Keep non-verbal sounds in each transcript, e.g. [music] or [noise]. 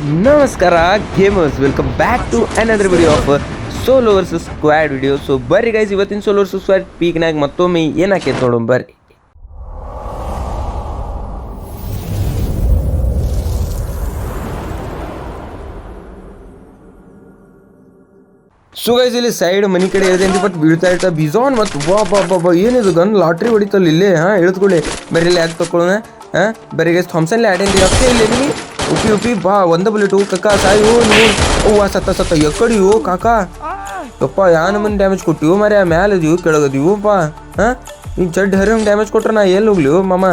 ನಮಸ್ಕಾರ gamers welcome back to another video of solo versus squad video so ಬರ್ರಿ guys ಇವತ್ತಿನ solo versus squad ಪೀಕ್ನಾಗ ಮತ್ತೊಮ್ಮೆ ಏನಾಕೈತೆ ನೋಡೋಣ, ಬರ್ರಿ. ಸೊ ಗೈಸ್ ಇಲ್ಲಿ ಸೈಡ್ ಮನಿ ಕಡೆ ಇರ್ತೇನೆ ಬಟ್ ಬೀಳ್ತಾ ಇರ್ತಾ ಬಿಜಾನ್ ಮತ್ತು ಬಾ ಬಾ ಬಾ ಬಾ ಏನಿದು ಗನ್ ಲಾಟ್ರಿ ಹೊಡಿತಲ್ಲ ಇಲ್ಲೇ, ಹಾಂ ಇಳಿದ್ಕೊಳ್ಳಿ ಬರೀ ಇಲ್ಲಿ ಯಾಕೆ ತಗೊಳ್ಳೋಣ ಹಾಂ ಬರೀ ಗೈಸ್ ಥಾಮ್ಸನ್ಲಿ ಆಡೇನ್ರಿ ಅಷ್ಟೇ ಇಲ್ಲ ನಿಮಗೆ ಉಪಿ ಉಪಿ ಬಾ, ಒಂದ ಬುಲೆಟು ಕಕ್ಕ ಸಾಯು, ನೀವು. ಅವ್ವ, ಸತ್ತ ಸತ್ತ, ಎಕ್ಕಡಿಯು, ಕಾಕ. ಯಪ್ಪ ಯಾ ನಮ್ಮನ್ನ ಡ್ಯಾಮೇಜ್ ಕೊಟ್ಟಿವು ಮರೆ ಮ್ಯಾಲದಿವು ಇದೀವು ಬಾ. ಪಾ ಹಾಂ? ಈಗ ಹರಿ ಹರಿಯಂಗೆ ಡ್ಯಾಮೇಜ್ ಕೊಟ್ರೆ ನಾ ಎಲ್ಲಿ ಹೋಗ್ಲಿ ಮಾಮ?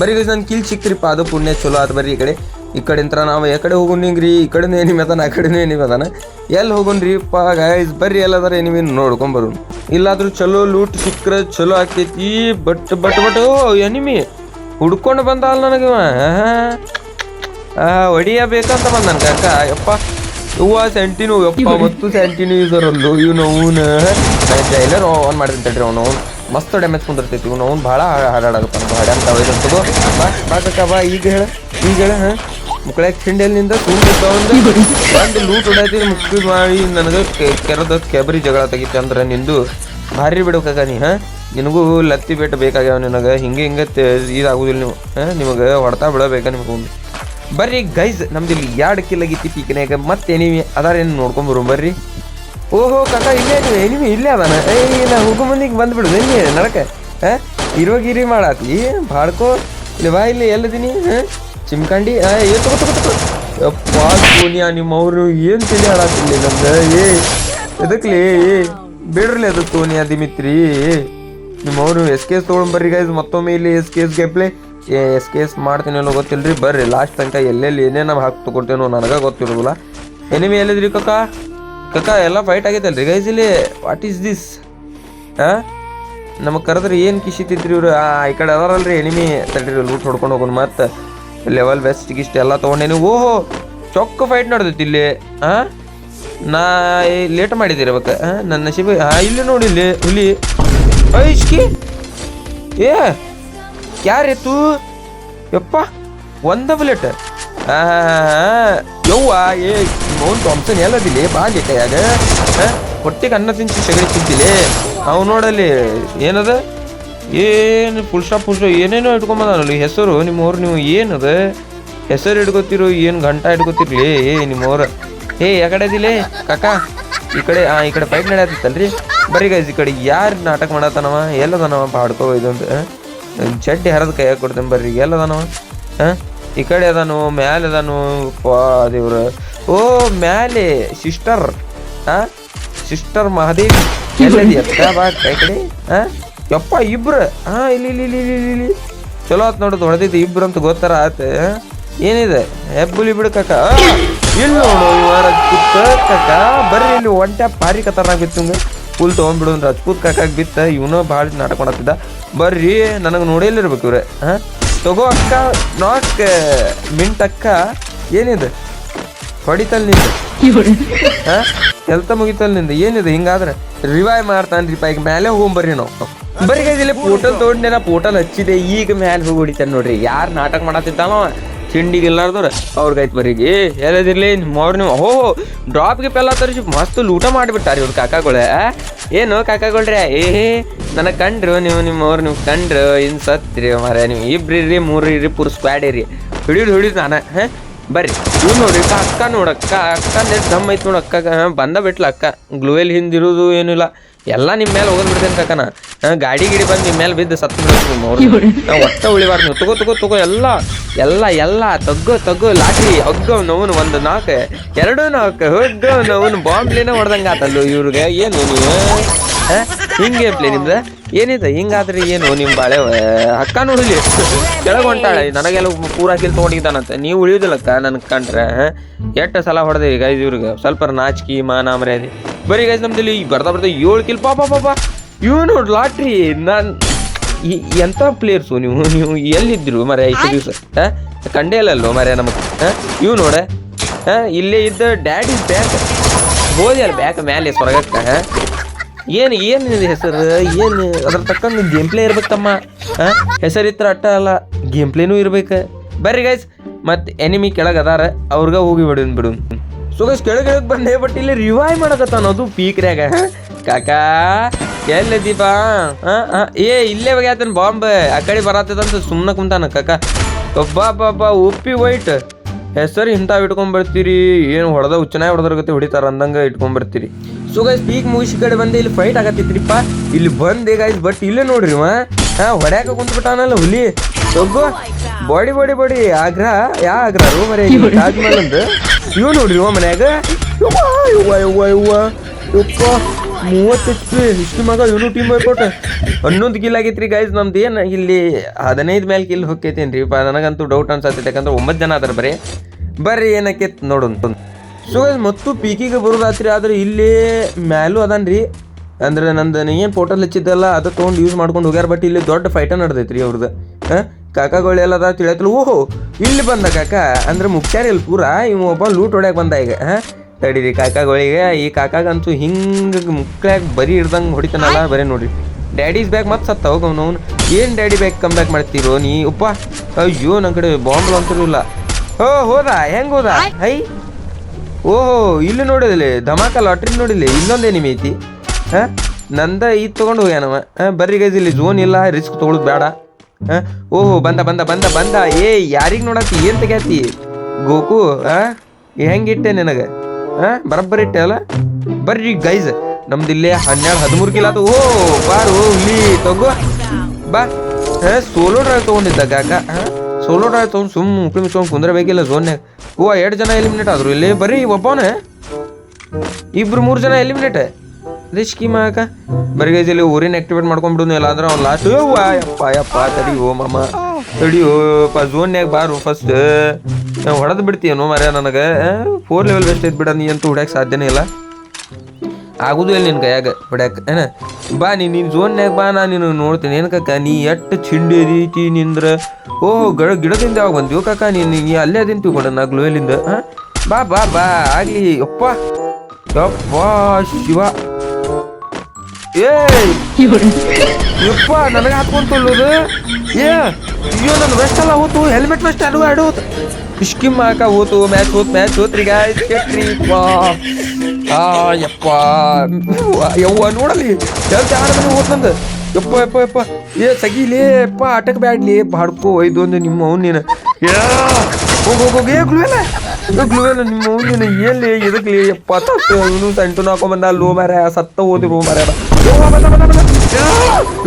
ಬರೀ ಗೈಸ್ ನನ್ನ ಕಿಲ್ ಸಿಕ್ತ್ರಿಪ್ಪ, ಅದು ಪುಣ್ಯ ಚಲೋ ಆತು ಬರ್ರಿ ಈ ಕಡೆ. ಈ ಕಡೆಂತ್ರ ನಾವು ಈ ಕಡೆ ಹೋಗೋಣಿಂಗ್ರಿ ಈ ಕಡೆನೂ ಅದಾನ, ಆ ಕಡೆನೂ ಅದಾನ. ಎಲ್ಲಿ ಹೋಗೋಣ್ರಿ ಅಪ್ಪ ಗೈಸ್ ಬರ್ರಿ ಎಲ್ಲದಾರ ಏನಿಮೆ ನೋಡ್ಕೊಂಬರು ಇಲ್ಲಾದ್ರೂ ಚಲೋ ಲೂಟ್ ಸಿಕ್ಕ್ರೆ ಚಲೋ ಆಕೈತಿ, ಬಟ್ ಬಟ್ ಬಟ್, ಓ ಎನಿಮಿ ಹುಡ್ಕೊಂಡು ಬಂದ ಅಲ್ಲ ನನಗೆ ಹೊಡಿಯಬೇಕಂತ ಬಂದ ನನ್ ಕಾಕ ಯಪ್ಪ ಹೂವ ಸೆಂಟಿನು ಯಪ್ಪ ಮತ್ತು ಸೆಂಟಿನು ಇದರಲ್ಲೂ ಇವನು ಅವನ ಜೈಲರ್ ಆನ್ ಮಾಡಿದ್ರೆ ತಡ್ರಿ ಅವನು. ಅವ್ನು ಮಸ್ತ್ ಡ್ಯಾಮೇಜ್ ಕುಂದಿರ್ತೈತಿ. ಇವನು ಅವ್ನು ಭಾಳ ಹಾಡಾಡಗತ್ತಾನ ಭಾಳ ಅಂತ ತಗೋ ಬಾ ಬಾ ಕಾಕ ಬಾ ಈಗ ಹೇಳ ಈಗ ಹೇಳ ಹಾಂ. ಮುಕ್ಕಳ್ಯಾಗ ಕಿಂಡಲ್ನಿಂದ ಸುಮ್ಮನೆ ಒಂದು ಲೂಟ್ ಹೊಡೈತಿ ಮುಕ್ಕಿ ಮಾಡಿ. ನನಗೆ ಕೆರದ ಕೆಬರಿ ಜಗಳ ತಗಿತ್ತಂದ್ರೆ ಅಂದ್ರೆ ನಿಂದು ಭಾರಿ ಬಿಡಬೇಕಾಗ ನೀ ಹಾಂ. ನಿನಗೂ ಲತ್ತಿ ಬೇಟ ಬೇಕಾಗ್ಯಾವ ನಿನಗೆ. ಹಿಂಗೆ ಹಿಂಗೆ ಇದಾಗುದಿಲ್ಲ ನೀವು ಹಾಂ. ನಿಮಗೆ ಹೊಡ್ತಾ ಬಿಡಬೇಕಾ ನಿಮ್ಗೆ. ಬರ್ರಿ ಗೈಸ್ ನಮ್ದು ಇಲ್ಲಿ ಎರಡು ಕಿಲ್ ಆಗಿತ್ತು ಪೀಕಿನಾಗ ಮತ್ತೆ ಎನಿಮಿ ಅದಾರೇನು ನೋಡ್ಕೊಂಬರು ಬರ್ರಿ. ಓಹೋ, ಕಾಕ ಇಲ್ಲೇ ನೀವು ಎನಿಮಿ ಇಲ್ಲೇ ಅದಾನ. ಏಯ್, ನಾ ಹೋಗೋ ಮಂದಿಗೆ ಬಂದ್ಬಿಡುದು ಎಲ್ಲಿ ನಡಕ. ಹಾಂ? ಇರೋ ಗಿರಿ ಮಾಡಾತಿ ಬಾಡ್ಕೋ ಇಲ್ಲಿ ಬಾ, ಇಲ್ಲಿ ಎಲ್ಲದೀನಿ ಹಾಂ? ಚಿಮ್ಕಂಡಿ. ಏನು ತಗೋ ತಗೋ ತಗೋ. ಏನು ತಿಳಿ ಹಾಳಾತಿಲ್ಲ ನಮ್ದು ಏ, ಎದಕ್ಲಿ? ಬಿಡ್ರಲಿ ಅದು ಸೋನಿಯಾ ದಿಮಿತ್ರಿ. ನಿಮ್ಮವ್ರು ಎಸ್ ಕೆ ಎಸ್ ತೊಗೊಂಡ್ಬರ್ರಿ ಗೈಸ್ ಮತ್ತೊಮ್ಮೆ ಇಲ್ಲಿ ಎಸ್ ಕೆ ಎಸ್ ಗೆಪ್ಲೆ ಎಸ್ ಕೆ ಎಸ್ ಮಾಡ್ತೀನಿ ಅನ್ನೋ ಗೊತ್ತಿಲ್ರಿ? ಬರ್ರಿ ಲಾಸ್ಟ್ ತನಕ ಎಲ್ಲೆಲ್ಲಿ ಏನೇನು ಹಾಕಿ ತಗೊಳ್ತೇನೋ ನನಗೆ ಗೊತ್ತಿರೋದಿಲ್ಲ. ಎನಿಮಿ ಎಲ್ಲಿದ್ರಿ ಕಕ್ಕ? ಕಕ್ಕ, ಎಲ್ಲ ಫೈಟ್ ಆಗೈತಲ್ರಿ ಗೈಸ್ ಇಲ್ಲಿ? ವಾಟ್ ಈಸ್ ದಿಸ್ ಹಾಂ ನಮಗೆ ಕರೆದ್ರೆ ಏನು ಕಿಶಿತಿದ್ರಿ ಇವರು? ಈ ಕಡೆ ಅದಾರಲ್ರಿ ಎನಿಮಿ ತಡ್ರಿ ಲೂಟ್ ಹೊಡ್ಕೊಂಡು ಹೋಗೋಣ ಮತ್ತೆ. ಲೆವೆಲ್ ಬೆಸ್ಟ್ ಗಿಸ್ಟ್ ಎಲ್ಲ ತೊಗೊಂಡೇನಿ ಓಹೋ, ಚೊಕ್ಕ ಫೈಟ್ ನಡೆದೈತಿ ಇಲ್ಲಿ. ಹಾಂ ನಾ ಲೇಟ್ ಮಾಡಿದಿರ್ಬೇಕು ಹಾಂ ನನ್ನ ನಶೀಬ ಹಾಂ ಇಲ್ಲಿ ನೋಡಿ ಇಲ್ಲಿ ಇಲ್ಲಿ. ಐಶ್ಕಿ ಏ! ಯಾರೇ ತೂ ಯಪ್ಪ ಒಂದ ಬುಲೆಟ್ ಯವ್ವ, ಏ, ಮೌನ್ ಥಾಮ್ಸನ್ ಎಲ್ಲದಿಲ್ಲಿ? ಬಾಗೆ ಕೈಯಾಗ? ಹೊಟ್ಟಿಗೆ ಅನ್ನ ತಿಂಚಿ ಸಗಣಿ ತಿಂತಿಲಿ? ಅವ್ನು ನೋಡಲ್ಲಿ, ಏನದ? ಏನು ಫುಲ್ ಸ್ಟಾಪ್ ಏನೇನೋ ಇಟ್ಕೊಂಬಂದಾನಲ್ಲಿ ಹೆಸರು? ನಿಮ್ಮವ್ರು ನೀವು ಏನದ? ಹೆಸರು ಹಿಡ್ಕೊತಿರು, ಏನು ಗಂಟ ಹಿಡ್ಕೊತಿರ್ಲಿ? ಏ, ನಿಮ್ಮವ್ರ. ಏ, ಆ ಕಡೆ ಅದಿಲೇ ಕಾಕ. ಈ ಕಡೆ, ಆ, ಈ ಕಡೆ ಪೈಪ್ ನಡೆಯತ್ತಲ್ರಿ ಬರೀ ಗೈಸ್ ಈ ಕಡೆ ಯಾರು ನಾಟಕ ಮಾಡತ್ತಾನವ ಎಲ್ಲದನವ? ಬಾಡ್ಕೋ ಇದೊಂದು ಚಡ್ಡಿ ಹರದ ಕೈಯಾಗ ಕೊಡ್ತೇನೆ ಬರ್ರಿ. ಎಲ್ಲ ಹಾಂ? ಈ ಕಡೆ ಅದಾನು ಮ್ಯಾಲೆ ಅದಾನು? ದೇವ್ರ. ಓ ಮ್ಯಾಲೆ. ಸಿಸ್ಟರ್. ಹಾಂ? ಸಿಸ್ಟರ್ ಮಹಾದೇವಿ. ಎಲ್ಲಿ ಬಾ ಕೈ ಕಡೆ. ಹಾಂ? ಯಪ್ಪ ಇಬ್ರು. ಹಾಂ ಇಲ್ಲಿ ಇಲ್ಲಿ ಇಲ್ಲಿ ಇಲ್ಲಿ ಇಲ್ಲಿ. ಚಲೋ ಆತ್ ನೋಡೋದು ಹೊಡೆದಿದ್ದು ಇಬ್ರು ಅಂತ ಗೊತ್ತಾರ ಆತ. ಏನಿದೆ? ಹೆಬ್ಬುಲಿ ಬಿಡು ಕಾಕ. ಆ, ಇಲ್ಲಿ ನೋಡು ಕಕ್ಕ ಕಾಕ. ಬರ್ರಿ ಇಲ್ಲಿ ಒನ್ ಪಾರಿ ಕತ್ತಾರ ಬಿತ್ತು ಫುಲ್ ತೊಗೊಂಡ್ಬಿಡು ರಜಪೂತ್ ಕಾಕಾಗ ಬಿತ್ತ, ಇವನು ಭಾಳ ನಾಟಕ ಬರ್ರಿ, ನನಗೆ ನೋಡಿಲ್ಲಿರ್ಬೇಕು ಇವ್ರೆ. ಹಾಂ? ತಗೋ ಅಕ್ಕ ನಾಕ್ ಮಿಂಟ್ ಅಕ್ಕ, ಏನಿದೆ? ಹೊಡಿತಲ್ನಿಂದ. ಹಾಂ? ಕೆಲ್ಸ ಮುಗಿತಲ್ನಿಂದ, ಏನಿದೆ? ಹಿಂಗಾದ್ರೆ ರಿವೈವ್ ಮಾಡ್ತಾನ್ರಿ ಪಾ, ಈಗ ಮೇಲೆ ಹೋಗ್ಬರ್ರಿ ನಾವು. ಬರೀ ಇಲ್ಲಿ ಪೋಟಲ್ ತೊಗೊಂಡೆ ನಾ ಪೋಟಲ್ ಹಚ್ಚಿದೆ, ಈಗ ಮ್ಯಾಲೆ ಹೋಗಿ ಹೊಡಿತಾನೆ ನೋಡ್ರಿ. ಯಾರು ನಾಟಕ ಮಾಡತ್ತಿದ್ದಾನೋ ತಿಂಡಿಗೆ ಇಲ್ಲಾರ್ದವ್ರ ಅವ್ರಿಗಾಯ್ತು ಆಯ್ತು ಬರೀಗಿ ಹೇಳದಿರ್ಲಿ ಅವ್ರು ನೀವು ಹೋ ಡ್ರಾಪ್ ಗಿಪ್ ಎಲ್ಲ ತರಿಸಿ ಮಸ್ತ್ ಲೂಟ ಮಾಡಿಬಿಟ್ಟಾರಿ ಇವ್ರು ಕಾಕಾಗಳೇ ಏನು ಕಾಕಾಗಳ್ರಿ ಏ ನನಗೆ ಕಂಡ್ರು ನೀವು ನಿಮ್ಮವ್ರು ನೀವು ಕಂಡ್ರು ಇನ್ ಸತ್ರಿ ಮರ ನೀವು ಮೂರು ರೀ ಪೂರ್ ಸ್ಕ್ವಾಡ್ ಇರಿ ಹಿಡಿದು ಹಿಡಿದು ನಾನು ಹಾಂ? ಬರ್ರಿ ಇವ್ ನೋಡ್ರಿ ಅಕ್ಕ ನೋಡಕ್ಕ ಅಕ್ಕ ನೆಟ್ ದಮ್ ಐತ್ ನೋಡಿ ಅಕ್ಕ ಬಂದ ಬಿಟ್ಲ ಅಕ್ಕ ಗ್ಲೂವೆಲ್ ಹಿಂದಿರೋದು ಏನಿಲ್ಲ ಎಲ್ಲ ನಿಮ್ಮ ಮೇಲೆ ಹೋಗೋದು ಬಿಡ್ತೇನೆ ಕಕ್ಕನ ಹಾ, ಗಾಡಿ ಗಿಡಿ ಬಂದು ನಿಮ್ಮ ಮೇಲೆ ಬಿದ್ದು ಸತ್ತು ಬಿಡ್ತೀನಿ ನಾವು ಒಟ್ಟ ಉಳಿಬಾರ್ದು. ನೀವು ತಗೋ ತಗೋ ತಗೋ ಎಲ್ಲ ಎಲ್ಲ ಎಲ್ಲ ತಗ್ಗೋ ತಗ್ಗೋ ಲಾಟಿ ಹಗ್ಗೋ ನೋವನು ಒಂದು ನಾಲ್ಕು ಎರಡು ನಾಲ್ಕು ಹೊಗ್ಗೋ ನೋವನು ಬಾಂಬ್ಲಿನ ಹೊಡೆದಂಗೆ ಆತಲ್ಲೋ ಇವ್ರಿಗೆ. ಏನು ನೀವು? ಹಿಂಗೆ ಪ್ಲೇ ನಿಮ್ದು? ಏನಿದೆ? ಹಿಂಗಾದ್ರೆ ಏನು ನಿಮ್ಮ ಬಾಳೆ? ಅಕ್ಕ ನೋಡಲಿ ಕೆಳಗೆ ಹೊಂಟಾಳೆ. ನನಗೆಲ್ಲ ಪೂರಾ ಕಿಲ್ ತೊಗೊಂಡಿದ್ದಾನಂತೆ. ನೀವು ಉಳಿಯೋದಿಲ್ಲಕ್ಕ ನನಗೆ ಕಂಡ್ರೆ ಎಷ್ಟ ಸಲ ಹೊಡೆದೆ ಈಗ ಇವ್ರಿಗೆ? ಸ್ವಲ್ಪ ನಾಚಿಕೆ ಮಾನ ಮರ್ಯಾದೆ. ಬರೀ ಗೈಸ್ ನಮ್ದಲ್ಲಿ ಈಗ ಬರ್ತಾ ಬರ್ತಾ ಏಳು ಕಿಲ್ ಪಾಪ ಪಾಪ ಇವ್ ನೋಡಿ ಲಾಟ್ರಿ ನಾನು ಎಂಥ ಪ್ಲೇಯರ್ಸು ನೀವು? [laughs] ನೀವು ಎಲ್ಲಿದ್ದರು ಮರೆ ಐದು ದಿವಸ? ಹಾಂ? ಕಂಡೇ ಇಲ್ಲಲ್ಲೋ ಮರೆ ನಮಗೆ? ಹಾಂ? ಇವ್ ನೋಡ ಹಾಂ? ಇಲ್ಲೇ ಇದ್ದ ಡ್ಯಾಡಿ ಬ್ಯಾಕ್ ಹೋದಿ ಅಲ್ಲ ಬ್ಯಾಕ್ ಮ್ಯಾಲೆ ಸ್ವರ್ಗಕ್ಕೆ ಹಾಂ? ಏನು ಏನು ಹೆಸರು? ಏನು ಅದ್ರ ತಕ್ಕಂಗೆ ಗೇಮ್ ಪ್ಲೇ ಇರ್ಬೇಕಮ್ಮ. ಹಾಂ? ಹೆಸರಿತ್ರ ಅಟ್ಟ ಅಲ್ಲ ಗೇಮ್ ಪ್ಲೇನೂ ಇರ್ಬೇಕು. ಬರ್ರಿ ಗೈಸ್ ಮತ್ತು ಎನಿಮಿ ಕೆಳಗೆ ಅದಾರ ಅವ್ರಿಗೆ ಹೋಗಿ ಬಿಡು ಬಿಡು. ಸೊ ಗೈಸ್ ಕೆಳಗೆ ಕೆಳಗೆ ಬಂದೆ ಬಟ್ ಇಲ್ಲಿ ರಿವೈವ್ ಮಾಡಕತ್ತಾನ ಅದು ಪೀಕ್ರ್ಯಾಗ. ಕಾಕಾ? ಎಲ್ಲಿ ದೀಪ. ಏ ಇಲ್ಲೇ ಹೋಗ್ಯಾತನ ಬಾಂಬ್. ಆ ಕಡೆ ಬರತ್ತದಂತ ಸುಮ್ಮನೆ ಕುಂತಾನ ಕಕ್ಕ ಒಬ್ಬ ಬಾಬಾ ಉಪ್ಪಿ ವೈಟ್. ಹೆಸರು ಇಂಥವು ಇಟ್ಕೊಂಡ್ ಬರ್ತೀರಿ. ಏನು ಹೊಡೆದ ಹುಚ್ಚನಾಗಿ ಗತಿ ಹೊಡಿತಾರ ಅಂದಂಗ ಇಟ್ಕೊಂಡ್ ಬರ್ತೀರಿ. ಸೊ ಗೈಸ್ ಪೀಕ್ ಮುಗಿಸಿ ಕಡೆ ಬಂದು ಇಲ್ಲಿ ಫೈಟ್ ಆಗತ್ತಿತ್ರಿಪ್ಪ. ಇಲ್ಲಿ ಬಂದೆ ಗೈಸ್ ಬಟ್ ಇಲ್ಲೇ ನೋಡ್ರಿ ಇವ. ಹಾ ಹೊಡ್ಯಾಕ ಕುಂತ್ಬಿಟ್ಟಾನಲ್ಲ ಹುಲಿ. ಒಬ್ಬ ಬಾಡಿ ಬಾಡಿ ಬಾಡಿ ಆಗ್ರ ಯಾ ಆಗ್ರ ರೋ ಮರೆ [laughs] ತಾಜ್ ಮಹಲ್ ಅಂತ ಇವ್ ನೋಡ್ರಿ ಇವ ಮನ್ಯಾಗ. ಯವ್ವ ಯುವ ಯುವ ಯುವ ಯಪ್ಪ. ಮೂವತ್ತು ಎಚ್ ಪಿ ಇಷ್ಟು ಮಗ, ಇವನು ಟೀಮ್ ಕೊಟ್ಟ ಹನ್ನೊಂದು ಕಿಲ್ ಆಗೈತ್ರಿ ಗೈಸ್ ನಮ್ದು ಏನು ಇಲ್ಲಿ ಹದಿನೈದು ಮೇಲೆ ಕಿಲ್ ಪ, ನನಗಂತೂ ಡೌಟ್ ಅನ್ಸತ್ತೆ ಯಾಕಂದ್ರೆ ಒಂಬತ್ತು ಜನ ಅದಾರ ಬರೀ. ಬರ್ರಿ ಏನಕ್ಕೆ ನೋಡೋಣ. ಸೊ ಮತ್ತು ಪೀಕಿಗೆ ಬರೋದಾತ್ರಿ ಆದ್ರೆ ಇಲ್ಲಿ ಮ್ಯಾಲೂ ಅದಾನ್ರಿ. ಅಂದ್ರೆ ನಂದು ಏನು ಪೋರ್ಟಲ್ ಹಚ್ಚಿದ್ದಲ್ಲ, ಅದು ತೊಗೊಂಡು ಯೂಸ್ ಮಾಡ್ಕೊಂಡು ಹೋಗ್ಯಾರ ಬಟ್ ಇಲ್ಲಿ ದೊಡ್ಡ ಫೈಟ ನಡೆದೈತ್ರಿ ಅವ್ರದ್ದು ಹಾಂ? ಕಾಕಾಗಳೆಲ್ಲ ಅದ ತಿಳಿಯತ್ಲು ಓಹೋ, ಇಲ್ಲಿ ಬಂದ ಕಾಕ. ಅಂದ್ರೆ ಮುಖ್ಯಾರಿ ಇಲ್ಲಿ ಪೂರ, ಇವ ಒಬ್ಬ ಲೂಟ್ ಹೊಡ್ಯಾಕ ಬಂದ ಈಗ. ಹಾಂ? ತಡೀರಿ ಕಾಕಾಗಳಿಗೆ ಈ ಕಾಕಾಗಂತೂ ಹಿಂಗೆ ಮುಕ್ಳ್ಯಾಗ ಬರೀ ಹಿಡ್ದಂಗೆ ಹೊಡಿತಾನಲ್ಲ ಬರೀ ನೋಡಿ ಡ್ಯಾಡೀಸ್ ಬ್ಯಾಗ್ ಮತ್ತೆ ಸತ್ತ ಹೋಗ ಅವ್ನು ಏನು ಡ್ಯಾಡಿ ಬ್ಯಾಗ್ ಕಮ್ ಬ್ಯಾಕ್ ಮಾಡ್ತೀರೋ ನೀ? ಉಪ್ಪ. ಅಯ್ಯೋ ನನ್ನ ಕಡೆ ಬಾಂಬ್ ಅಂತೂ ಇಲ್ಲ. ಓ ಹೋದ? ಹೆಂಗೆ ಹೋದ? ಹೈ. ಓಹೋ ಇಲ್ಲಿ ನೋಡಿದಿಲ್ಲ ಧಮಾಕ ಲಾಟ್ರಿ ನೋಡಿಲ್ಲ ಇಲ್ಲೊಂದು ಎನಿಮಿ ಐತಿ ಹಾಂ? ನಂದ ಇದು ತೊಗೊಂಡು ಹೋಗ್ಯಾನವ ಹಾಂ ಬರ್ರಿ ಗೈಸ್ ಇಲ್ಲಿ ಝೋನ್ ಇಲ್ಲ ರಿಸ್ಕ್ ತೊಗೊಳೋದು ಬೇಡ ಹಾಂ? ಓಹೋ ಬಂದ ಬಂದ ಬಂದ ಬಂದ. ಏ ಯಾರಿಗೆ ನೋಡತ್ತಿ ಏನು ತೆಗ್ಯಾತಿ? ಗೋಕು ಹಾಂ? ಹೆಂಗಿಟ್ಟೆ ನಿನಗೆ? ಬರಬ್ಬರಿ ಇಟ್ಟೆ ಅಲ್ಲ? ಬರ್ರಿ ಗೈಸ್ ನಮ್ದು ಇಲ್ಲೇ ಹನ್ನೆರಡು ಹದಿಮೂರು ಕಿಲೋ ಅದು ಓ, ಬಾರು ಹುಲಿ ತಗೋ. ಬಾ. ಹಾ ಸೋಲೋ ಡ್ರೈವ್ ತೊಗೊಂಡಿದ್ದ ಕಾಕ. ಹಾ ಸೋಲೋ ಡ್ರೈವ್ ತೊಗೊಂಡು ಸುಮ್ ಮುಕ್ಳು ಮುಚ್ಕೊಂಡು ಕುಂದ್ರಬೇಕಿಲ್ಲ ಝೋನ್ಯಾಗ ಓ ಎರಡು ಜನ ಎಲಿಮಿನೇಟ್ ಆದ್ರು. ಇಲ್ಲಿ ಬರೀ ಒಬ್ಬವನೇ. ಇಬ್ರು, ಮೂರು ಜನ ಎಲಿಮಿನೇಟ್ ಅದೇ ಸ್ಕೀಮ್ ಹಾಕ ಬರೀ ಗೈಸ್ ಇಲ್ಲಿ ಊರಿನ ಆಕ್ಟಿವೇಟ್ ಮಾಡ್ಕೊಂಡ್ಬಿಡುನು ಇಲ್ಲ ಅಂದ್ರೆ ಅವ್ನು ಲಾಸ್ಟ್ ಯಪ್ಪ ಯಪ್ಪ, ತಡಿ, ಓ ಮಾಮ. ತಡಿ ಪಾ ಪ ಝೋನ್ಯಾಗ ಬಾರು ಫಸ್ಟ್ ಹೊಡೆದು ಬಿಡ್ತೀಯನೋ ಮರ ನನಗೆ? ಫೋರ್ ಲೆವೆಲ್ ಬೆಸ್ಟ್ ಐತೆ ಬಿಡ, ನೀ ಅಂತೂ ಹೊಡ್ಯಾಕ ಸಾಧ್ಯನೇ ಇಲ್ಲ. ಆಗೋದು ಇಲ್ಲ ನಿನ್ ಕೈಯಾಗ ಹೊಡ್ಯಾಕ, ಏನ? ಬಾ, ನೀ ನಿನ್ ಝೋನ್ಯಾಗ ಬಾ, ನಾ ನಿನ್ನ ನೋಡ್ತೀನಿ. ಏನು ಕಾಕ, ನೀ ಎಷ್ಟು ಚಿಂಡಿ ರೀತಿ ನಿಂದ್ರ? ಓಹ್ ಗಿಡ ಗಿಡದಿಂದ ಯಾವಾಗ ಬಂದಿವ್ ಕಾಕ ನೀನು ನೀ ಅಲ್ಲೇ ಅದೇನು ತಿಳ್ಕೊಂಡ ನಾ ಗ್ಲೋಯಲಿಂದ ಹಾಂ ಬಾ ಬಾ ಬಾ, ಆಗಲಿ ಅಪ್ಪ ಯಪ್ಪ, ಶಿವ. ಏಯ್! ಯಪ್ಪ, ನನಗೆ ಹಾಕೊಂತ ಏ! ಅಯ್ಯೋ ನನ್ನ ವೆಸ್ಟ್ ಎಲ್ಲ ಹೋತು ಹೆಲ್ಮೆಟ್ ವೆಸ್ಟ್ ಅಡು ಅಡು ಇಷ್ಕಿಮ್ ಹಾಕ ಹೋತು ಮ್ಯಾಚ್ ಹೋತ್ ಮ್ಯಾಚ್ ಹೋತ್ರಿ ಗಾಯ್ ಕೆಟ್ರಿ ಪಾ ಆ ಯಪ್ಪ ಯವ್ವ ನೋಡಲಿ ಹೇಳ್ತಿ ಆಡ ಮನೆ ಹೋತ್ ನಂದು ಯಪ್ಪ ಯಪ್ಪ ಯಪ್ಪ ಏ ಸಗಿಲೇ ಯಪ್ಪ ಆಟಕ್ ಬ್ಯಾಡ್ಲಿ ಬಾಡ್ಕೋ ಒಯ್ದು ಒಂದು ನಿಮ್ಮ ಅವ್ನು ನೀನು ಯಾ ಹೋಗ್ ಹೋಗ್ ಹೋಗ್ ಏ ಗ್ಲೂವೆಲ್ಲ ಏ ಗ್ಲೂವೆಲ್ಲ ನಿಮ್ಮ ಅವ್ನು ನೀನು ಎಲ್ಲಿ ಎದಕ್ಲಿ ಯಪ್ಪ ತಪ್ಪು ಇವನು ಸಂಟು ಹಾಕೊಂಬಂದ ಲೋ ಮಾರ ಸತ್ತ ಹೋದಿ ರೋ ಮಾರ ಯವ್ವ ಬಂದ ಬಂದ ಬಂದ ಯಾ,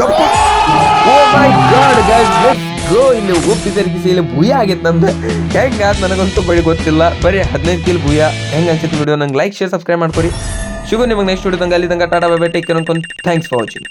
ಯಪ್ಪ ಓ my God guys let's go ಇಲ್ಲಿ ಒಪ್ಪಿದರ್ಗಿಸಿ ಇಲ್ಲಿ ಭೂಯ ಆಗೈತೆ ನಮ್ದು ಹೆಂಗಾತ್ ನನಗಂತೂ ಬಳಿ ಗೊತ್ತಿಲ್ಲ. ಬರೀ ಹದಿನೈದು ಕಿಲ್ ಭೂಯ. ಹೆಂಗೆ ಅನ್ಸುತ್ತೆ ವಿಡಿಯೋ ನಂಗೆ ಲೈಕ್ ಶೇರ್ ಸಬ್ಸ್ಕ್ರೈಬ್ ಮಾಡ್ಕೊಡಿ. ಶುಭ ನಿಮಗೆ ನೆಕ್ಸ್ಟ್ ವಿಡಿಯೋ ತಂಗ ಅಲ್ಲಿ ತಂಗ ಟಾಟಾ, ಬೈ ಟೇಕ್ ಕೇರ್ ಅನ್ಕೊಂಡು. Thanks for watching